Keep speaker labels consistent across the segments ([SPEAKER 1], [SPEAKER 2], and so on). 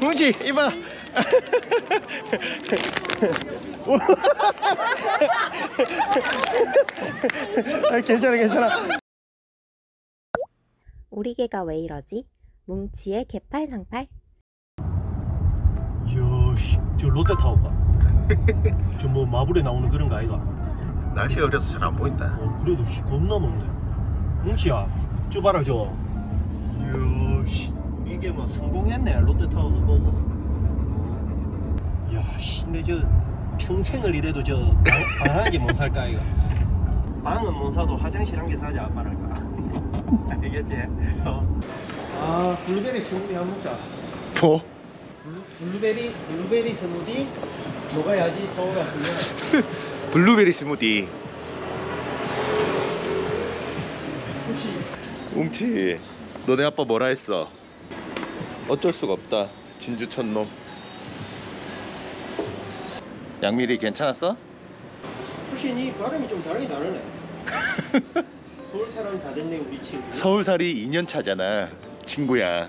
[SPEAKER 1] 뭉치 이봐. 아, 괜찮아 괜찮아.
[SPEAKER 2] 우리 개가 왜 이러지? 뭉치의 개팔상팔?
[SPEAKER 1] 이야 씨, 저 롯데타워가 저 뭐 마블에 나오는 그런 거 아이가?
[SPEAKER 3] 날씨 어려서 잘 안 보인다.
[SPEAKER 1] 어, 그래도 씨 겁나 높네. 뭉치야 저 봐라 저. 이야 씨 이게 뭐 성공했네 롯데타워도 보고 씨 근데 저 평생을 이래도 저 방- 방한게 못 살까 이거 방은 못 사도 화장실 한 개 사자 아빠랄까 알겠지? 어. 아 블루베리 스무디 한번 먹자
[SPEAKER 3] 뭐?
[SPEAKER 1] 블루, 블루베리 블루베리 스무디 먹어야지 서울 왔으면
[SPEAKER 3] 블루베리 스무디.
[SPEAKER 1] 혹시
[SPEAKER 3] 웅치, 너네 아빠 뭐라 했어? 어쩔 수가 없다. 진주 촌놈. 양미리 괜찮았어?
[SPEAKER 1] 니 발음이 좀 다르게 다르네 서울 사람 다 됐네 우리 친구
[SPEAKER 3] 서울살이 2년 차잖아, 친구야.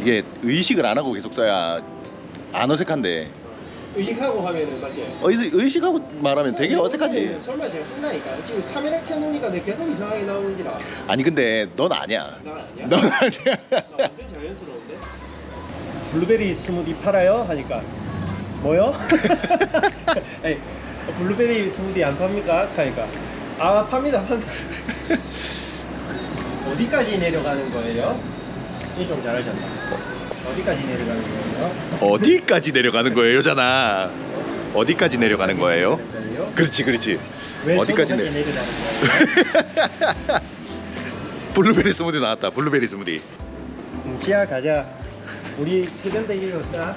[SPEAKER 3] 이게 의식을 안 하고 계속 써야 안 어색한데
[SPEAKER 1] 의식하고 하면은 맞지?
[SPEAKER 3] 의식, 의식하고 말하면 되게 어색하지.
[SPEAKER 1] 설마 제가 쓴다니까 지금 카메라 켜놓으니까 내 계속 이상하게 나오는 기라
[SPEAKER 3] 아니 근데 넌 아니야.
[SPEAKER 1] 나 아니야?
[SPEAKER 3] 넌 아니야.
[SPEAKER 1] 나 완전 자연스러운데? 블루베리 스무디 팔아요? 하니까 뭐요? 에이, 블루베리 스무디 안 팝니까? 하니까 아 팝니다 팝니다 어디까지 내려가는 거예요? 이좀 잘하셨다 어디까지 내려가는 거예요?
[SPEAKER 3] 어디까지 내려가는 거예요잖아. 어디까지 내려가는 거예요?
[SPEAKER 1] 거예요?
[SPEAKER 3] 그렇지, 그렇지.
[SPEAKER 1] 왜
[SPEAKER 3] 어디까지 내?
[SPEAKER 1] 내려가는 거예요?
[SPEAKER 3] 블루베리 스무디 나왔다. 블루베리 스무디.
[SPEAKER 1] 음, 지하 가자 우리 해변대기 걷자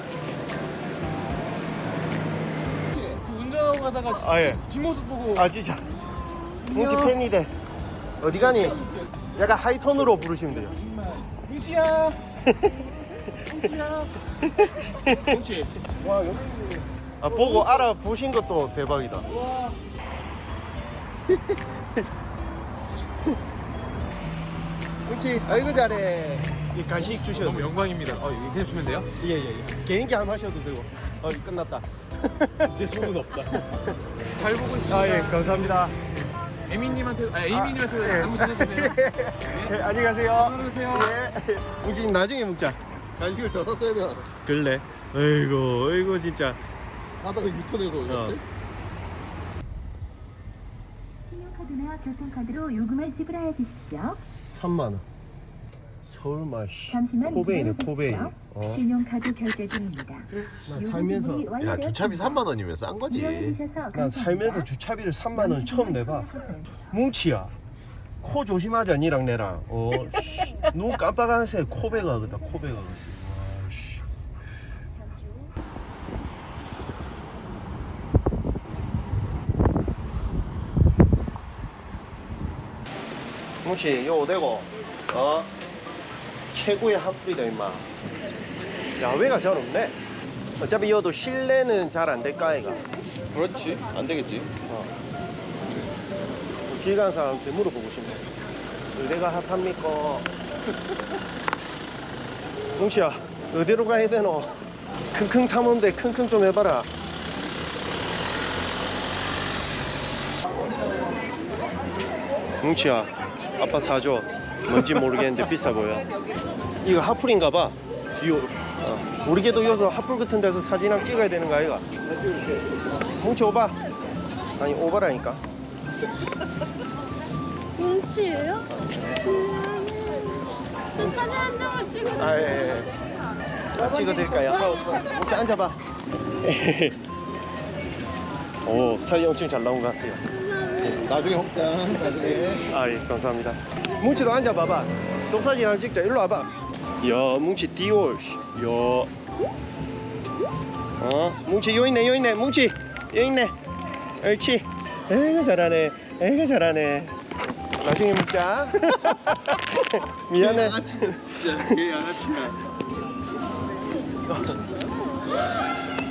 [SPEAKER 4] 운전하고 가다가
[SPEAKER 1] 아 예
[SPEAKER 4] 뒷모습 보고
[SPEAKER 1] 아 진짜 뭉치 팬이래 어디 가니? 약간 하이톤으로 부르시면 돼요
[SPEAKER 4] 뭉치야 와 여기
[SPEAKER 1] 아 보고 알아보신 것도 대박이다.
[SPEAKER 4] 와
[SPEAKER 1] 뭉치 아이고 잘해. 이 간식 주셔도
[SPEAKER 4] 너무
[SPEAKER 1] 돼요.
[SPEAKER 4] 영광입니다. 어 이거 그냥 주면 돼요?
[SPEAKER 1] 예예예. 개인기 한번 하셔도 되고. 어 끝났다.
[SPEAKER 4] 제 소문 없다. 잘 보고 있습니다.
[SPEAKER 1] 아 예 감사합니다.
[SPEAKER 4] 에미님한테 아 에이미님한테
[SPEAKER 1] 예.
[SPEAKER 4] 안부 전해주세요.
[SPEAKER 1] 예, 안녕히 가세요.
[SPEAKER 4] 안녕히 계세요.
[SPEAKER 1] 예. 뭉치 나중에 먹자
[SPEAKER 4] 간식을 더 샀어야 되나
[SPEAKER 1] 그래 아이고 아이고 진짜
[SPEAKER 4] 하다가 유턴해서
[SPEAKER 1] 어.
[SPEAKER 5] 신용카드나 교통카드로 요금을 지불하여 주십시오.
[SPEAKER 1] 3만 원 서울말 씨
[SPEAKER 5] 잠시만
[SPEAKER 1] 코베이네
[SPEAKER 5] 기다려
[SPEAKER 1] 코베이
[SPEAKER 5] 주십시오.
[SPEAKER 1] 어?
[SPEAKER 5] 신용카드 결제 중입니다.
[SPEAKER 1] 나 살면서
[SPEAKER 3] 야 주차비 3만 원이면 싼 거지.
[SPEAKER 1] 난 살면서 주차비를 3만 원 처음 내봐 뭉치야 코 조심하자 니랑 내랑 어, 씨. 눈 깜빡한 새 코베가 그다 코베가 그랬어. 뭉치 요 오대고 어 최고의 한풀이다 임마 야외가 잘 없네 어차피 이것도 실내는 잘 안 될까 아이가
[SPEAKER 3] 그렇지. 안 되겠지.
[SPEAKER 1] 길 가는 사람한테 물어보고 싶네. 어디가 핫합니까? 뭉치야, 어디로 가야 되노? 킁킁 탐험대 킁킁 좀 해봐라. 뭉치야, 아빠 사줘. 뭔지 모르겠는데 비싸 보여. 이거 핫플인가 봐. 뒤로. 어. 우리 걔도 여기서 핫플 같은 데서 사진 한번 찍어야 되는 거 아이가? 뭉치 오바. 아니 오바라니까.
[SPEAKER 6] 뭉치예요? 사진 한 장만 찍어.
[SPEAKER 1] 아, 예, 예. 아, 찍어드릴까요? 혹시 앉아봐. 오, 사진 엄청 잘 나온 것 같아요.
[SPEAKER 3] 나중에 먹자. 나중에.
[SPEAKER 1] 아, 예, 감사합니다. 뭉치도 앉아봐봐. 독사진 한번 찍자. 일로 와봐. 야, 뭉치 디올. 씨. 야. 어, 뭉치 요 있네, 요 있네. 뭉치 요 있네. 옳지. 에이구 잘하네. 에이구 잘하네. 나중에 먹자. 미안해.
[SPEAKER 3] 진짜 개 양아치야.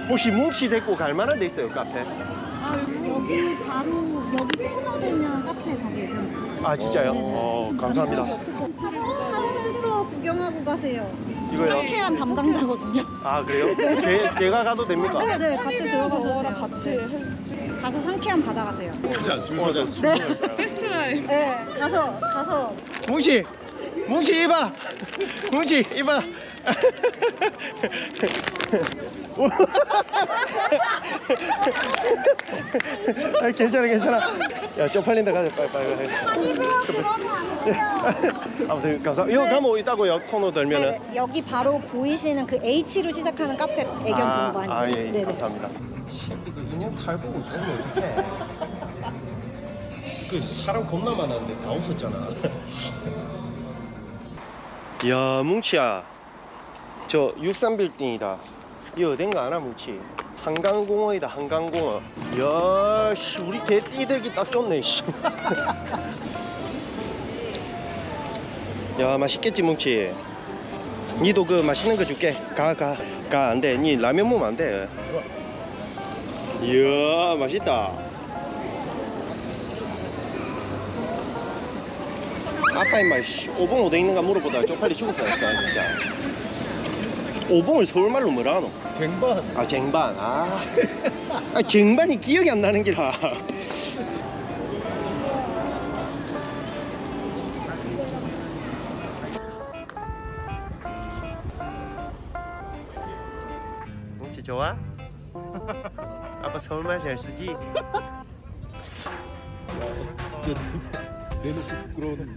[SPEAKER 1] 혹시 뭉치 데리고 갈 만한 데 있어요, 카페?
[SPEAKER 7] 아, 여기 바로 여기 코너되면 카페 가게요.
[SPEAKER 1] 아, 진짜요? 어, 감사합니다.
[SPEAKER 7] 하루 하루 정도 구경하고 가세요.
[SPEAKER 1] 이거요?
[SPEAKER 7] 상쾌한 담당자거든요.
[SPEAKER 1] 아 그래요? 개, 개가 가도 됩니까?
[SPEAKER 7] 네, 네, 같이 들어가셔도 돼요. 같이 가서 상쾌한 받아가세요.
[SPEAKER 3] 자, 줄
[SPEAKER 1] 어,
[SPEAKER 3] 서자.
[SPEAKER 1] 저술 먹을 거야.
[SPEAKER 7] 네, 가서 가서
[SPEAKER 1] 뭉치 뭉치 이봐 뭉치 이봐 아, 괜찮아 괜찮아 야 쪽팔린다 가자 빨리 빨리 빨리 아무튼 감사 이거 가면 있다고요 코너 들면은
[SPEAKER 7] 네, 여기 바로 보이시는 그 H로 시작하는 카페 애견
[SPEAKER 1] 아,
[SPEAKER 7] 동반이.
[SPEAKER 1] 아, 예, 예
[SPEAKER 7] 네네.
[SPEAKER 1] 감사합니다. 새끼들 인형 탈보고 되면 어떡해? 그 사람 겁나 많았는데 다 없었잖아. 야, 뭉치야. 저 63빌딩이다. 이 어딘가 아나, 뭉치? 한강공원이다, 한강공원. 야, 씨, 우리 개 띠들기 딱 좋네, 씨. 야, 맛있겠지, 뭉치? 니도 그 맛있는 거 줄게. 가, 가. 가, 안 돼. 니 라면 먹으면 안 돼. 이야, 맛있다. 아빠 임마, 씨. 오봉 어디 있는가 물어보다 쪽팔리 죽을 뻔했어, 진짜. 오봉을 서울말로 뭐라 하노?
[SPEAKER 4] 쟁반.
[SPEAKER 1] 아, 쟁반. 아. 아, 쟁반이 기억이 안 나는 기라. 뭉치 좋아? 아빠 서울말 잘 쓰지?
[SPEAKER 4] 진짜 내놓고 부끄러운